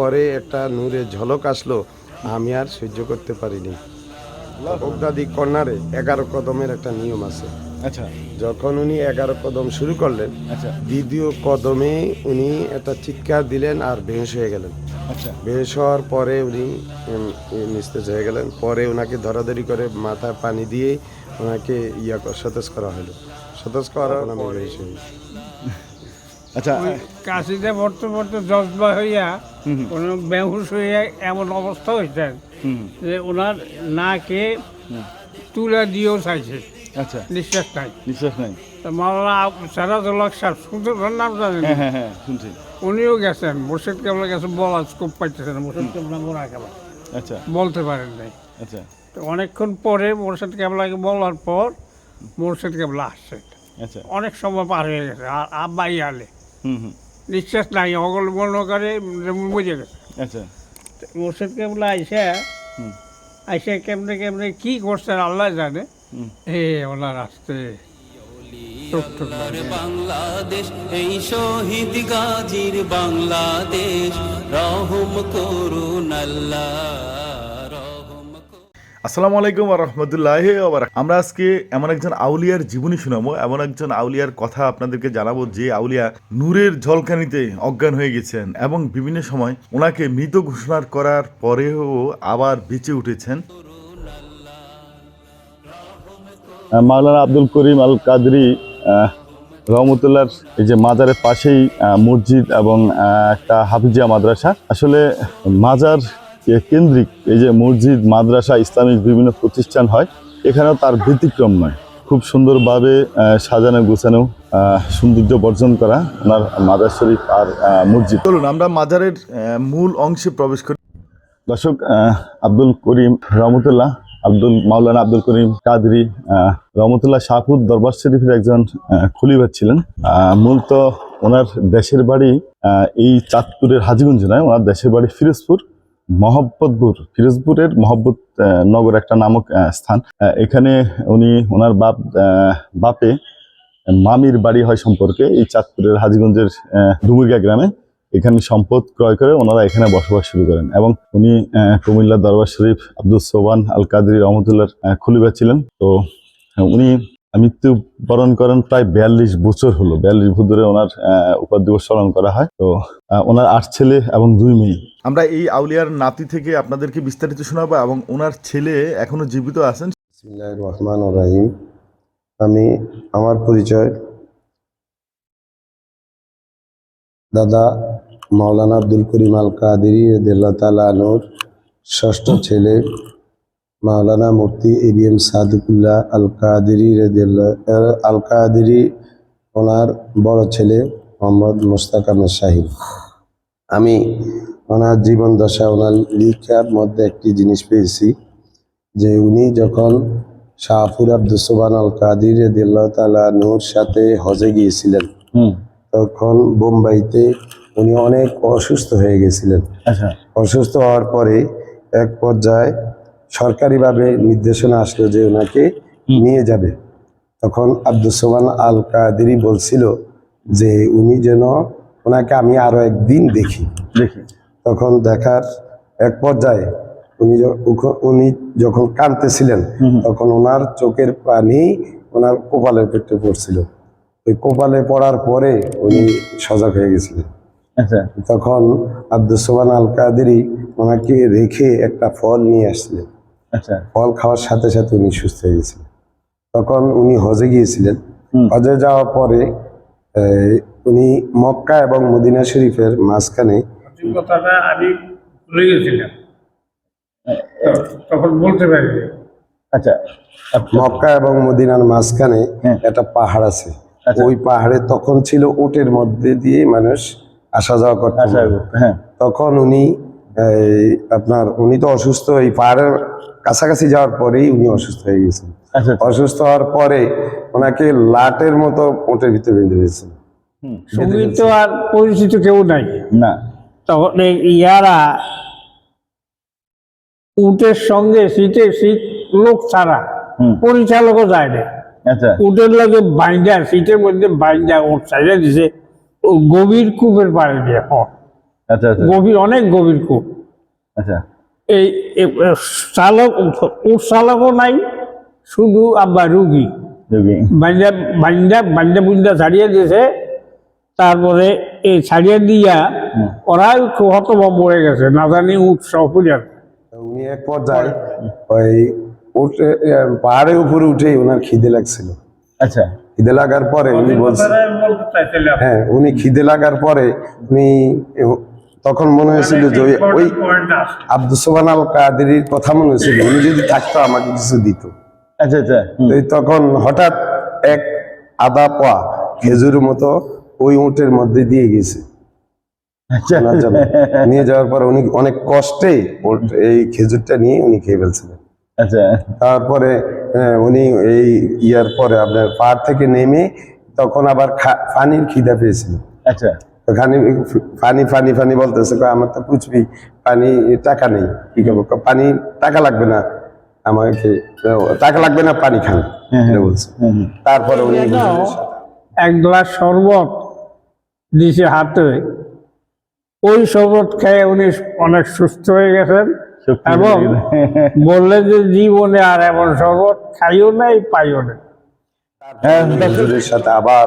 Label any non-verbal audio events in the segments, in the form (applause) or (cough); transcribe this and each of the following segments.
পরে একটা নূরের ঝলক আসলো আমি আর সহ্য করতে পারিনি। বগদাদি কর্নারে এগারো কদমের একটা নিয়ম আছে। আচ্ছা। যখন উনি এগারো কদম শুরু করলেন আচ্ছা। দ্বিতীয় কদমে উনি একটা চিৎকার দিলেন আর বেহস হয়ে গেলেন। আচ্ছা। বেহস হওয়ার পরে উনি নিস্তেজ হয়ে গেলেন। পরে ওনাকে ধরাধরি করে মাথায় পানি দিয়ে ওনাকে ইয়া সতেজ করা হলো। সতেজ করার আচ্ছা কাশিতে পড়তে পড়তে জজবা হইয়া বেহুশ হইয়া এমন অবস্থা হয়েছেন যে ওনার নাকে। তুলা দিয়েও চাইছে। আচ্ছা। নিঃশ্বাস নাই। বিশ্বাস নাই। তো মাওলানা সারাদুল্লাহ সাহেব সুন্দর নাম জানেন? হ্যাঁ হ্যাঁ হ্যাঁ শুনছি। উনিও গেছেন মুর্শিদ কেবলা গেছে বলা স্কোপ পাইতেছেন মুর্শিদ কেবলা মোরা কেবলা। আচ্ছা। বলতে পারেন নাই। আচ্ছা। তো অনেকক্ষণ পরে মুর্শিদ কেবলাকে বলার পর মুর্শিদ কেবলা আসছে। আচ্ছা। অনেক সময় পার হয়ে গেছে আর আব্বাই আলে নিঃশ্বাস নাই অগল মনে করে বুঝে গেছে। আচ্ছা। মুর্শিদ কেবলা আইসে হুম। আইসে কেমনে কেমনে কি করছেন আল্লাহ জানে। এ ওনার আসতে। বাংলাদেশ এই শহীদ গাজীর বাংলাদেশ রহম করুন আল্লাহ। রহম করুন আসসালামু আলাইকুম রহমতুল্লাহ আমরা আজকে এমন একজন আউলিয়ার জীবনী শোনাবো, এমন একজন আউলিয়ার কথা আপনাদেরকে জানাব যে আউলিয়া নূরের ঝলকানিতে অজ্ঞান হয়ে গেছেন এবং বিভিন্ন সময় ওনাকে মৃত ঘোষণা করার পরেও আবার বেঁচে উঠেছেন। মাওলানা আব্দুল করিম আল কাদরি রহমতুল্লার এই যে মাজারের পাশেই মসজিদ এবং একটা হাফিজিয়া মাদ্রাসা। আসলে মাজার কেন্দ্রিক এই যে মসজিদ মাদ্রাসা ইসলামিক বিভিন্ন প্রতিষ্ঠান হয় এখানেও তার ব্যতিক্রম নয়। খুব সুন্দরভাবে সাজানো গোছানো সৌন্দর্য বর্জন করা ওনার মাজার শরীফ আর মসজিদ। চলুন আমরা মাজারের মূল অংশে প্রবেশ করি। দর্শক আব্দুল করিম রহমতুল্লাহ আব্দুল মাওলানা আব্দুল করিম কাদরি রহমতুল্লাহ শাহপুর দরবার শরীফের একজন খলিফা ছিলেন। মূলত ওনার দেশের বাড়ি এই চাঁদপুরের হাজিগঞ্জ নয় ওনার দেশের বাড়ি ফিরোজপুর। মহব্বতপুর ফিরোজপুরের মহব্বত নগর একটা নামক স্থান। এখানে উনি ওনার বাপ বাপে মামির বাড়ি হয় সম্পর্কে এই চাঁদপুরের হাজিগঞ্জের আহ, ডুমুরিয়া গ্রামে। এখানে সম্পদ ক্রয় করে ওনারা এখানে বসবাস শুরু করেন এবং উনি কুমিল্লা দরবার শরীফ আব্দুল সোবান আল কাদরি রহমতুল্লার খলিফা ছিলেন। তো উনি মৃত্যুবরণ করেন প্রায় বিয়াল্লিশ বছর হলো। বিয়াল্লিশ বছর ধরে ওনার আহ, স্মরণ করা হয়। তো ওনার আট ছেলে এবং দুই মেয়ে। আমরা এই আউলিয়ার নাতি থেকে আপনাদেরকে বিস্তারিত শোনাবো এবং ওনার ছেলে এখনও জীবিত আছেন। রহমান রাহিম। আমি, আমার পরিচয় দাদা মাওলানা আব্দুল করিম আল কাদেরি রদিয়াল্লাহু তাআলা আনহুর ষষ্ঠ ছেলে, মাওলানা মুফতি এবিএম সাদিকুল্লাহ আল কাদেরি আল কাদেরি ওনার বড় ছেলে মোহাম্মদ মুস্তাক আহমেদ শাহিন আমি ওনার জীবন দশা ওনার লিখার মধ্যে একটি জিনিস পেয়েছি যে উনি যখন শাহফুর আব্দুল সোবান আল কাদির নূর সাথে হজে গিয়েছিলেন তখন বোম্বাইতে উনি অনেক অসুস্থ হয়ে গেছিলেন। আচ্ছা। অসুস্থ হওয়ার পরে এক পর্যায়ে সরকারিভাবে নির্দেশনা আসলো যে ওনাকে নিয়ে যাবে। তখন আব্দুল সোবান আল কাদেরি বলছিল যে উনি যেন ওনাকে আমি আরও একদিন দেখি। দেখি। তখন দেখার এক পর্যায়ে উনি উনি যখন কাঁদতেছিলেন। তখন ওনার চোখের পানি ওনার কপালের পেটে পড়ছিল। ওই কপালে পড়ার পরে উনি সজাগ হয়ে গেছিলেন। আচ্ছা। তখন আব্দুল সোবান আল কাদেরি ওনাকে রেখে একটা ফল নিয়ে আসছিলেন। আচ্ছা। ফল খাওয়ার সাথে সাথে উনি সুস্থ হয়ে গেছিলেন। তখন উনি হজে গিয়েছিলেন। হজে যাওয়ার পরে উনি মক্কা এবং মদিনা শরীফের মাঝখানে কথাটা আমি ভুলে গেছিলাম। তখন বলতে পারিনি। আচ্ছা মক্কা এবং মদিনার মাঝখানে হ্যাঁ। একটা পাহাড় আছে। আচ্ছা। ওই পাহাড়ে তখন ছিল ওটের মধ্যে দিয়ে মানুষ আসা যাওয়া করতে। আচ্ছা হ্যাঁ। তখন উনি আপনার উনি তো অসুস্থ এই পাহাড়ের কাছাকাছি যাওয়ার পরেই উনি অসুস্থ হয়ে গেছেন। আচ্ছা অসুস্থ হওয়ার পরে ওনাকে লাটের মতো ওটের ভিতরে বেঁধে দিয়েছেন। সংগীত তো আর পরিচিত কেউ নাই। না। তখন ইয়ারা উটের সঙ্গে সিটে সিট লোক ছাড়া পরিচালকও যায় না। আচ্ছা। উটের লাগে বাইন্দা সিটের মধ্যে বাইন্দা ওট সাইডে দিছে। গভীর কূপের পাড়ে দিয়ে আচ্ছা আচ্ছা। গভীর অনেক গভীর কূপ। আচ্ছা। এই চালক উট চালকও নাই শুধু আব্বা রুগী। বান্ডা বান্ডা বান্ডা বুন্ডা ছাড়িয়ে দিয়েছে তারপরে এই ছাড়িয়ে দিয়া ওরাই হতভম্ব হয়ে গেছে না জানি উৎসব পূজার উনি এক পর্যায়ে ওই উঠে পাহাড়ের উপরে উঠে ওনার খিদে লাগছিল। আচ্ছা। খিদে লাগার পরে উনি বলছে হ্যাঁ উনি খিদে লাগার পরে উনি তখন মনে হয়েছিল যে ওই- আব্দুল সোবান আল কাদেরির কথা মনে হয়েছিল উনি যদি থাকতো আমাকে কিছু দিত। আচ্ছা আচ্ছা। তখন হঠাৎ এক আদা পোয়া খেজুরের মতো ওই উঁটের মধ্যে দিয়ে গেছে। ওনার জন্য। নিয়ে যাওয়ার পর উনি অনেক কষ্টে ওর- এই খেজুরটা নিয়ে উনি খেয়ে ফেলছিলেন। আচ্ছা। তারপরে উনি এই ইয়ার পরে আপনার পাহাড় থেকে নেমে তখন আবার খা- পানির খিদা পেয়েছিল। আচ্ছা। খানি পানি পানি পানি বলতেছে কয়, আমার তো কুচবি পানি টাকা নেই কি করব? পানি টাকা লাগবে না আমাকে টাকা লাগবে না পানি খান। এটা বলছে। হুম, হুম। তারপরে উনি এক গ্লাস শরবত দিছে হাতে ওই শরবত খেয়ে উনি অনেক সুস্থ হয়ে গেছেন এবং। (laughs) বললেন যে জীবনে আর এমন শরবত খাইও নাই পাইও নাই হ্যাঁ, সাথে আবার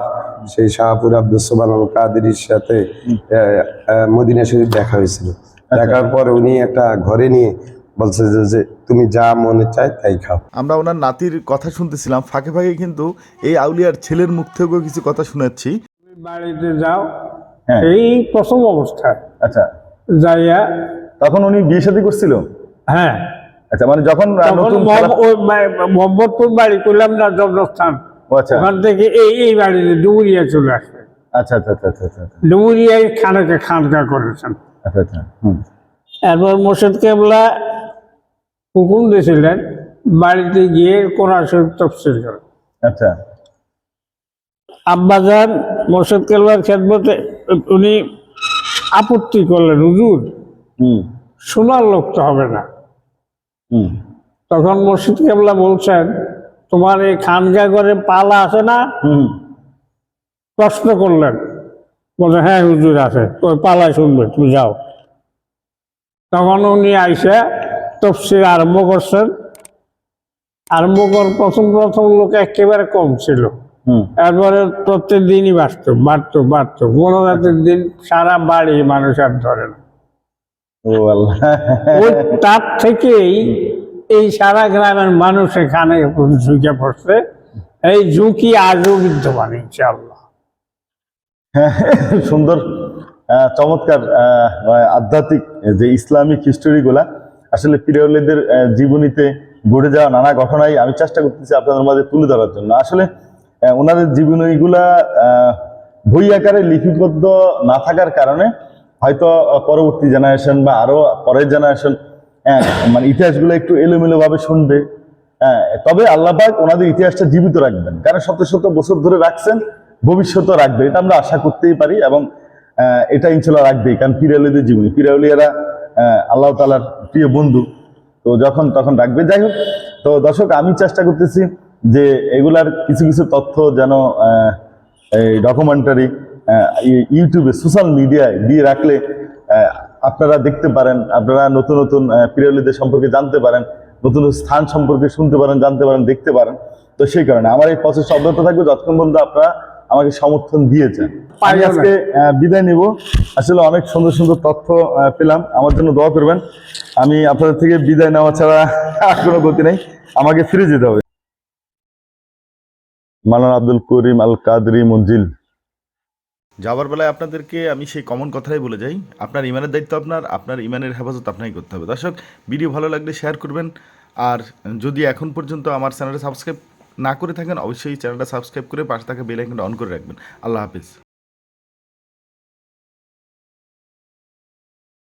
সেই শাহপুর আব্দুল সোবান আল কাদেরির সাথে মদিনা শরীফ দেখা হয়েছিল দেখার পর উনি একটা ঘরে নিয়ে বলছে যে তুমি যা মনে চায় তাই খাও আমরা ওনার নাতির কথা শুনতেছিলাম ফাঁকে ফাঁকে কিন্তু এই আউলিয়ার ছেলের মুখ থেকেও কিছু কথা শুনেছি বাড়িতে যাও। এই প্রথম অবস্থায় আচ্ছা। যাইয়া তখন উনি বিয়ে শাদী করছিল? হ্যাঁ। আচ্ছা মানে যখন মোহাম্মদপুর বাড়ি করলাম না জন্মস্থান। আচ্ছা। ওখান থেকে এই এই বাড়িতে ডুবুরিয়া চলে আসে। আচ্ছা আচ্ছা আচ্ছা আচ্ছা আচ্ছা আচ্ছা। খানাকে খানকা করেছেন। আচ্ছা আচ্ছা এরপর মোর্শেদ কেবলা হুকুম দিয়েছিলেন বাড়িতে গিয়ে কোরআন শরীফ তফসিল করে আচ্ছা। আব্বাজান মোর্শেদ কেবলার খেদমতে উনি আপত্তি করলেন হুজুর হুম। শোনার লোক তো হবে না। হুম। তখন মসজিদ কেবলা বলছেন তোমার এই খানগা করে পালা আছে না? প্রশ্ন করলেন। বলছে হ্যাঁ হুজুর আছে ওই পালায় শুনবে তুমি যাও। তখন উনি আইসে তফসির আরম্ভ করছেন। আরম্ভ কর প্রথম প্রথম লোক একেবারে কম ছিল। এরপরে প্রত্যেক দিনই বাড়তো বাড়তো বাড়তো। কোনো রাতের দিন সারা বাড়ি মানুষ আর ধরে না। ওই তার থেকেই এই সারা গ্রামের মানুষ এখানে ঝুঁকে পড়ছে। এই ঝুঁকি আজও বিদ্যমান ইনশাআল্লাহ। সুন্দর চমৎকার আধ্যাত্মিক যে ইসলামিক হিস্টোরিগুলা আসলে পিরিয়লিদের জীবনীতে ঘটে যাওয়া নানা ঘটনাই আমি চেষ্টা করতেছি আপনাদের মাঝে তুলে ধরার জন্য। আসলে ওনাদের জীবনীগুলা বই আকারে লিপিবদ্ধ না থাকার কারণে হয়তো পরবর্তী জেনারেশন বা আরও পরের জেনারেশন মানে ইতিহাসগুলো একটু এলোমেলো ভাবে শুনবে তবে আল্লাহবাক ওনাদের ইতিহাসটা জীবিত রাখবেন। কারণ শত শত বছর ধরে রাখছেন ভবিষ্যতে রাখবে। এটা আমরা আশা করতেই পারি এবং এটা ইনশাল্লাহ রাখবেই। কারণ পিরাউলিদের জীবনী, পিরাউলিয়ারা আল্লাহ তালার প্রিয় বন্ধু। তো যখন, তখন রাখবে। যাই হোক, তো দর্শক, আমি চেষ্টা করতেছি যে এগুলার কিছু কিছু তথ্য যেন এই ডকুমেন্টারি ইউটিউবে সোশ্যাল মিডিয়ায় দিয়ে রাখলে আপনারা দেখতে পারেন আপনারা নতুন নতুন পিরিয়লিদের সম্পর্কে জানতে পারেন নতুন নতুন স্থান সম্পর্কে শুনতে পারেন জানতে পারেন দেখতে পারেন। তো সেই কারণে আমার এই প্রসেস অব্যাহত থাকবে। যতক্ষণ পর্যন্ত আপনারা আমাকে সমর্থন দিয়েছেন। আমি আজকে বিদায় নিব। আসলে অনেক সুন্দর সুন্দর তথ্য পেলাম। আমার জন্য দোয়া করবেন। আমি আপনাদের থেকে বিদায় নেওয়া ছাড়া আর কোনো গতি নেই। আমাকে ফিরে যেতে হবে। মালানা আব্দুল করিম আল কাদরি মঞ্জিল। যাওয়ার বেলায় আপনাদেরকে আমি সেই কমন কথাই বলে যাই। আপনার ইমানের দায়িত্ব আপনার আপনার ইমানের হেফাজত আপনাকে করতে হবে। দর্শক ভিডিও ভালো লাগলে শেয়ার করবেন। আর যদি এখন পর্যন্ত আমার চ্যানেলটা সাবস্ক্রাইব না করে থাকেন, অবশ্যই চ্যানেলটা সাবস্ক্রাইব করে পাশে থাকা বেল আইকনটা অন করে রাখবেন। আল্লাহ হাফিজ।